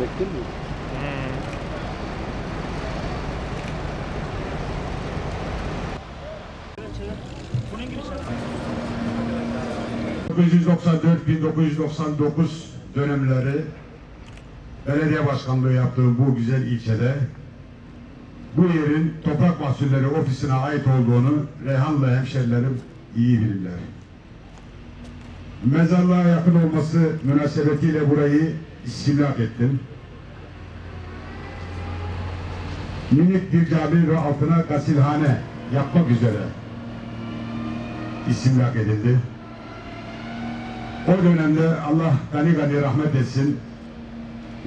Mi? Hmm. 1994-1999 dönemleri belediye başkanlığı yaptığım bu güzel ilçede bu yerin toprak mahsulleri ofisine ait olduğunu Reyhanlı hemşerilerim iyi bilirler. Mezarlığa yakın olması münasebetiyle burayı istimlak ettim. Minik bir cami ve altına gasilhane yapmak üzere istimlak edildi. O dönemde Allah gani gani rahmet etsin.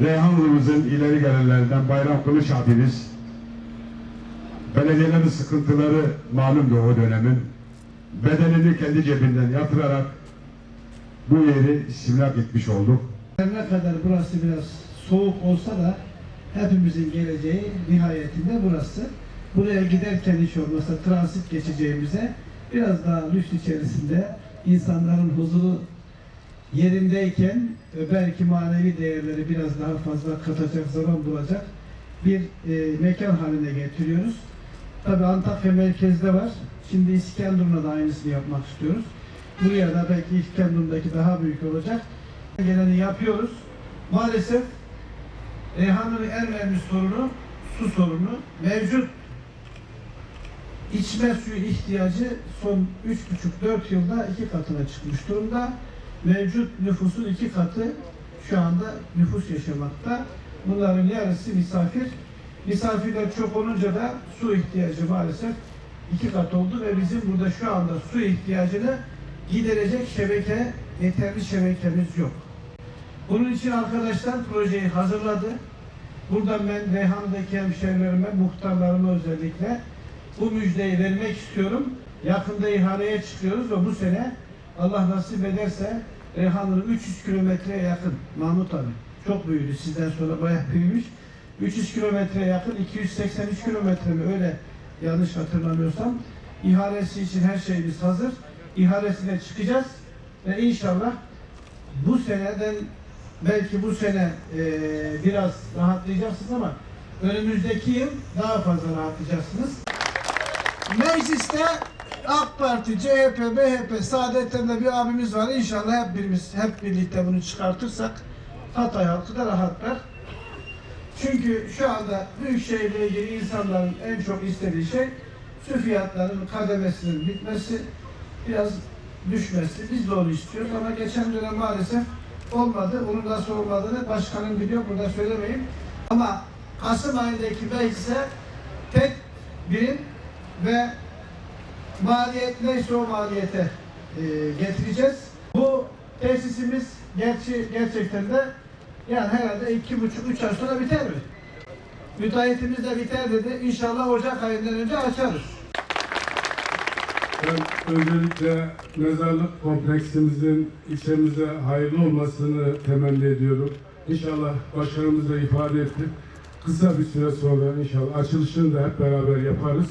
Reyhanlı'mızın ileri gelenlerinden Bayram Kılıç abimiz belediyelerin sıkıntıları malumdu o dönemin. Bedelini kendi cebinden yatırarak bu yeri istimlak etmiş olduk. Ne kadar burası biraz soğuk olsa da hepimizin geleceği nihayetinde burası. Buraya giderken hiç olmazsa transit geçeceğimize biraz daha lüks içerisinde insanların huzuru yerindeyken ve belki manevi değerleri biraz daha fazla katacak zaman bulacak bir e, mekan haline getiriyoruz. Tabi Antakya merkezde var. Şimdi İskenderun'a da aynısını yapmak istiyoruz. Buraya da belki İskenderun'daki daha büyük olacak. Geleni yapıyoruz. Maalesef Reyhanlı'nın en önemli sorunu su sorunu. Mevcut içme suyu ihtiyacı son 3,5-4 yılda iki katına çıkmış durumda. Mevcut nüfusun iki katı şu anda nüfus yaşamakta. Bunların yarısı misafir. Misafirler çok olunca da su ihtiyacı maalesef iki kat oldu ve bizim burada şu anda su ihtiyacını giderecek şebeke, yeterli şebekemiz yok. Bunun için arkadaşlar projeyi hazırladı. Buradan ben Reyhan'daki hemşehrilerime, muhtarlarıma özellikle bu müjdeyi vermek istiyorum. Yakında ihaleye çıkıyoruz ve bu sene Allah nasip ederse Reyhanlı'nın 300 kilometreye yakın Mahmut abi çok büyüdü sizden sonra bayağı büyümüş. 300 kilometreye yakın 283 kilometre mi öyle yanlış hatırlamıyorsam ihalesi için her şeyimiz hazır. İhalesine çıkacağız ve inşallah bu seneden belki bu sene eee, biraz rahatlayacaksınız ama önümüzdeki yıl daha fazla rahatlayacaksınız. Mecliste AK Parti, CHP, MHP, Saadet'ten de bir abimiz var. İnşallah hep birimiz, hep birlikte bunu çıkartırsak Hatay halkı da rahatlar. Çünkü şu anda Büyükşehir'le ilgili insanların en çok istediği şey su fiyatlarının kademesinin bitmesi, biraz düşmesi. Biz de onu istiyoruz ama geçen dönem maalesef olmadı. Onun nasıl olmadığını başkanım biliyor, burada söylemeyeyim. Ama Kasım ayındaki meclise tek birim ve maliyet neyse o maliyete e, getireceğiz. Bu tesisimiz gerçi gerçekten de yani herhalde iki buçuk üç ay sonra biter mi? Müteahhitimiz de biter dedi. İnşallah Ocak ayından önce açarız. Ben öncelikle mezarlık kompleksimizin ilçemize hayırlı olmasını temenni ediyorum. İnşallah başkanımız da ifade etti. Kısa bir süre sonra inşallah açılışını da hep beraber yaparız.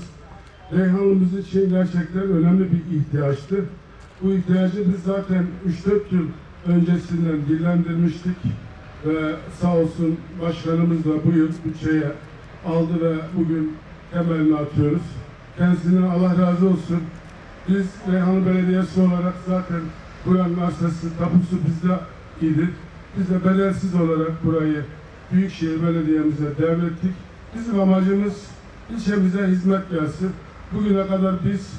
Reyhanlı'mız için gerçekten önemli bir ihtiyaçtı. Bu ihtiyacı biz zaten 3-4 yıl öncesinden dillendirmiştik ve sağ olsun başkanımız da bu yıl bütçeye aldı ve bugün temelini atıyoruz. Kendisinden Allah razı olsun. Biz Reyhanlı Belediyesi olarak zaten buranın arsası, tapusu bizde idi. Biz de bedelsiz olarak burayı Büyükşehir Belediye'mize devrettik. Bizim amacımız ilçemize hizmet gelsin. Bugüne kadar biz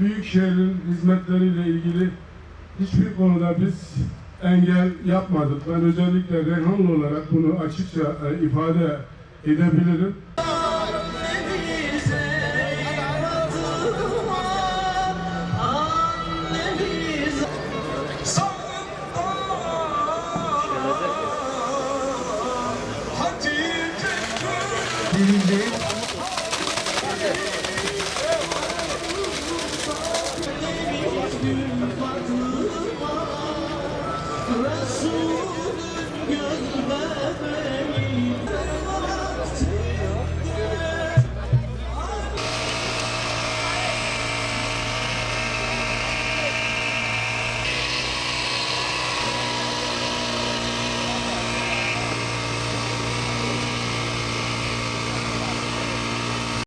Büyükşehir'in hizmetleriyle ilgili hiçbir konuda biz engel yapmadık. Ben özellikle Reyhanlı olarak bunu açıkça e, ifade edebilirim. Birinci.